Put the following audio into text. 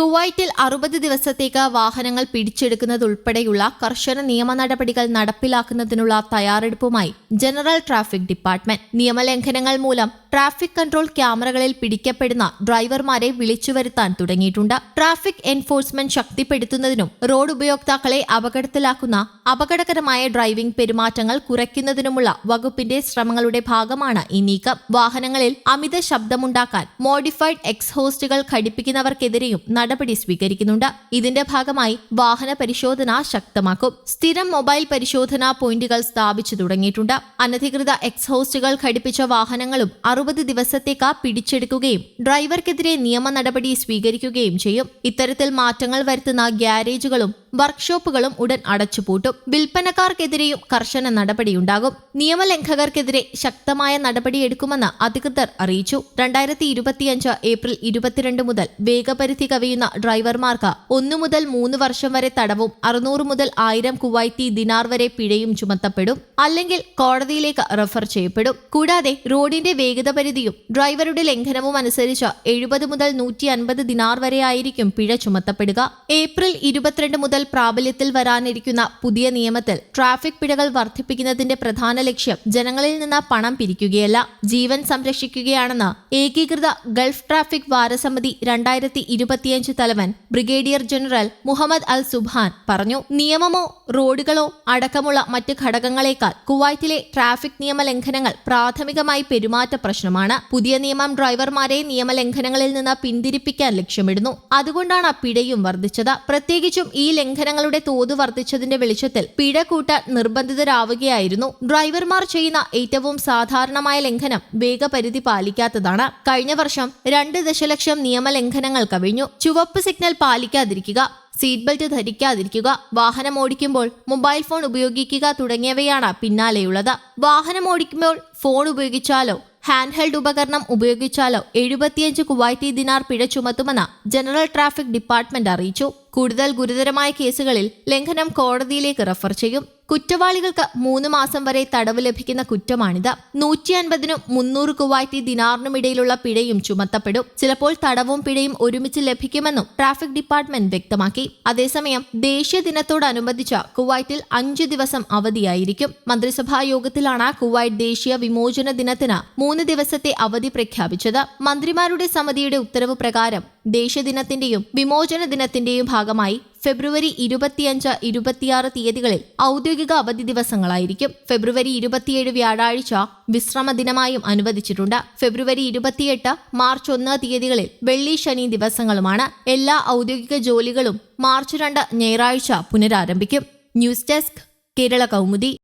കുവൈറ്റിൽ അറുപത് ദിവസത്തേക്ക് വാഹനങ്ങൾ പിടിച്ചെടുക്കുന്നതുൾപ്പെടെയുള്ള കർശന നിയമ നടപടികൾ നടപ്പിലാക്കുന്നതിനുള്ള തയ്യാറെടുപ്പുമായി ജനറൽ ട്രാഫിക് ഡിപ്പാർട്ട്മെന്റ്. നിയമലംഘനങ്ങൾ മൂലം ട്രാഫിക് കൺട്രോൾ ക്യാമറകളിൽ പിടിക്കപ്പെടുന്ന ഡ്രൈവർമാരെ വിളിച്ചുവരുത്താൻ തുടങ്ങിയിട്ടുണ്ട്. ട്രാഫിക് എൻഫോഴ്സ്മെന്റ് ശക്തിപ്പെടുത്തുന്നതിനും റോഡ് ഉപയോക്താക്കളെ അപകടത്തിലാക്കുന്ന അപകടകരമായ ഡ്രൈവിംഗ് പെരുമാറ്റങ്ങൾ കുറയ്ക്കുന്നതിനുമുള്ള വകുപ്പിന്റെ ശ്രമങ്ങളുടെ ഭാഗമാണ് ഈ നീക്കം. വാഹനങ്ങളിൽ അമിത ശബ്ദമുണ്ടാക്കാൻ മോഡിഫൈഡ് എക്സ്ഹോസ്റ്റുകൾ ഘടിപ്പിക്കുന്നവർക്കെതിരെയും നടപടി സ്വീകരിക്കുന്നുണ്ട്. ഇതിന്റെ ഭാഗമായി വാഹന പരിശോധന ശക്തമാക്കും. സ്ഥിരം മൊബൈൽ പരിശോധനാ പോയിന്റുകൾ സ്ഥാപിച്ചു തുടങ്ങിയിട്ടുണ്ട്. അനധികൃത എക്സ്ഹോസ്റ്റുകൾ ഘടിപ്പിച്ച വാഹനങ്ങളും അറുപത് ദിവസത്തേക്ക് പിടിച്ചെടുക്കുകയും ഡ്രൈവർക്കെതിരെ നിയമ നടപടി സ്വീകരിക്കുകയും ചെയ്യും. ഇത്തരത്തിൽ മാറ്റങ്ങൾ വരുത്തുന്ന ഗ്യാരേജുകളും വർക്ക്ഷോപ്പുകളും ഉടൻ അടച്ചുപൂട്ടും. വിൽപ്പനക്കാർക്കെതിരെയും കർശന നടപടിയുണ്ടാകും. നിയമലംഘകർക്കെതിരെ ശക്തമായ നടപടിയെടുക്കുമെന്ന് അധികൃതർ അറിയിച്ചു. രണ്ടായിരത്തി ഇരുപത്തിയഞ്ച് ഏപ്രിൽ ഇരുപത്തിരണ്ട് മുതൽ വേഗപരിധി കവിയുന്ന ഡ്രൈവർമാർക്ക് ഒന്നു മുതൽ മൂന്ന് വർഷം വരെ തടവും അറുന്നൂറ് മുതൽ ആയിരം കുവൈറ്റി ദിനാർ വരെ പിഴയും ചുമത്തപ്പെടും. അല്ലെങ്കിൽ കോടതിയിലേക്ക് റഫർ ചെയ്യപ്പെടും. കൂടാതെ റോഡിന്റെ വേഗത പരിധിയും ഡ്രൈവറുടെ ലംഘനവും അനുസരിച്ച് എഴുപത് മുതൽ നൂറ്റി അൻപത് ദിനാർ വരെയായിരിക്കും പിഴ ചുമത്തപ്പെടുക. ഏപ്രിൽ ഇരുപത്തിരണ്ട് മുതൽ പ്രാബല്യത്തിൽ വരാനിരിക്കുന്ന പുതിയ നിയമത്തിൽ ട്രാഫിക് പിഴകൾ വർദ്ധിപ്പിക്കുന്നതിന്റെ പ്രധാന ലക്ഷ്യം ജനങ്ങളിൽ നിന്ന് പണം പിരിക്കുകയല്ല ജീവൻ സംരക്ഷിക്കുകയാണെന്ന് ഏകീകൃത ഗൾഫ് ട്രാഫിക് വാരസമിതി രണ്ടായിരത്തി ഇരുപത്തിയഞ്ച് തലവൻ ബ്രിഗേഡിയർ ജനറൽ മുഹമ്മദ് അൽ സുബാൻ പറഞ്ഞു. നിയമമോ റോഡുകളോ അടക്കമുള്ള മറ്റ് ഘടകങ്ങളെക്കാൾ കുവൈറ്റിലെ ട്രാഫിക് നിയമലംഘനങ്ങൾ പ്രാഥമികമായി പെരുമാറ്റ പ്രശ്നമാണ്. പുതിയ നിയമം ഡ്രൈവർമാരെ നിയമലംഘനങ്ങളിൽ നിന്ന് പിന്തിരിപ്പിക്കാൻ ലക്ഷ്യമിടുന്നു. അതുകൊണ്ടാണ് പിഴയും വർദ്ധിച്ചത്. പ്രത്യേകിച്ചും ഈ ലംഘനങ്ങളുടെ തോത് വർദ്ധിച്ചതിന്റെ വെളിച്ചത്തിൽ പിഴ കൂട്ടാൻ നിർബന്ധിതരാവുകയായിരുന്നു. ഡ്രൈവർമാർ ചെയ്യുന്ന ഏറ്റവും സാധാരണമായ ലംഘനം വേഗപരിധി പാലിക്കാത്തതാണ്. കഴിഞ്ഞ വർഷം രണ്ട് ദശലക്ഷം നിയമലംഘനങ്ങൾ കവിഞ്ഞു. ചുവപ്പ് സിഗ്നൽ പാലിക്കാതിരിക്കുക സീറ്റ് ബെൽറ്റ് ധരിക്കാതിരിക്കുക വാഹനം ഓടിക്കുമ്പോൾ മൊബൈൽ ഫോൺ ഉപയോഗിക്കുക തുടങ്ങിയവയാണ് പിന്നാലെയുള്ളത്. വാഹനം ഓടിക്കുമ്പോൾ ഫോൺ ഉപയോഗിച്ചാലോ ഹാൻഡ് ഹെൽഡ് ഉപകരണം ഉപയോഗിച്ചാലോ എഴുപത്തിയഞ്ച് കുവൈറ്റി ദിനാർ പിഴ ചുമത്തുമെന്ന് ജനറൽ ട്രാഫിക് ഡിപ്പാർട്ട്മെന്റ് അറിയിച്ചു. കൂടുതൽ ഗുരുതരമായ കേസുകളിൽ ലംഘനം കോടതിയിലേക്ക് റഫർ ചെയ്യും. കുറ്റവാളികൾക്ക് മൂന്ന് മാസം വരെ തടവ് ലഭിക്കുന്ന കുറ്റമാണിത്. നൂറ്റി അൻപതിനും മുന്നൂറ് കുവൈറ്റി ദിനാറിനും ഇടയിലുള്ള പിഴയും ചുമത്തപ്പെടും. ചിലപ്പോൾ തടവും പിഴയും ഒരുമിച്ച് ലഭിക്കുമെന്നും ട്രാഫിക് ഡിപ്പാർട്ട്മെന്റ് വ്യക്തമാക്കി. അതേസമയം ദേശീയ ദിനത്തോടനുബന്ധിച്ച കുവൈറ്റിൽ അഞ്ചു ദിവസം അവധിയായിരിക്കും. മന്ത്രിസഭാ യോഗത്തിലാണ് കുവൈറ്റ് ദേശീയ വിമോചന ദിനത്തിന് മൂന്ന് ദിവസത്തെ അവധി പ്രഖ്യാപിച്ചത്. മന്ത്രിമാരുടെ സമിതിയുടെ ഉത്തരവ് പ്രകാരം ദേശീയ ദിനത്തിന്റെയും വിമോചന ദിനത്തിന്റെയും ഭാഗമായി ഫെബ്രുവരി ഇരുപത്തിയഞ്ച് ഇരുപത്തിയാറ് തീയതികളിൽ ഔദ്യോഗിക അവധി ദിവസങ്ങളായിരിക്കും. ഫെബ്രുവരി ഇരുപത്തിയേഴ് വ്യാഴാഴ്ച വിശ്രമ ദിനമായും അനുവദിച്ചിട്ടുണ്ട്. ഫെബ്രുവരി ഇരുപത്തിയെട്ട് മാർച്ച് ഒന്ന് തീയതികളിൽ വെള്ളി ശനി ദിവസങ്ങളുമാണ്. എല്ലാ ഔദ്യോഗിക ജോലികളും മാർച്ച് രണ്ട് ഞായറാഴ്ച പുനരാരംഭിക്കും. News desk Kerala Kaumudi.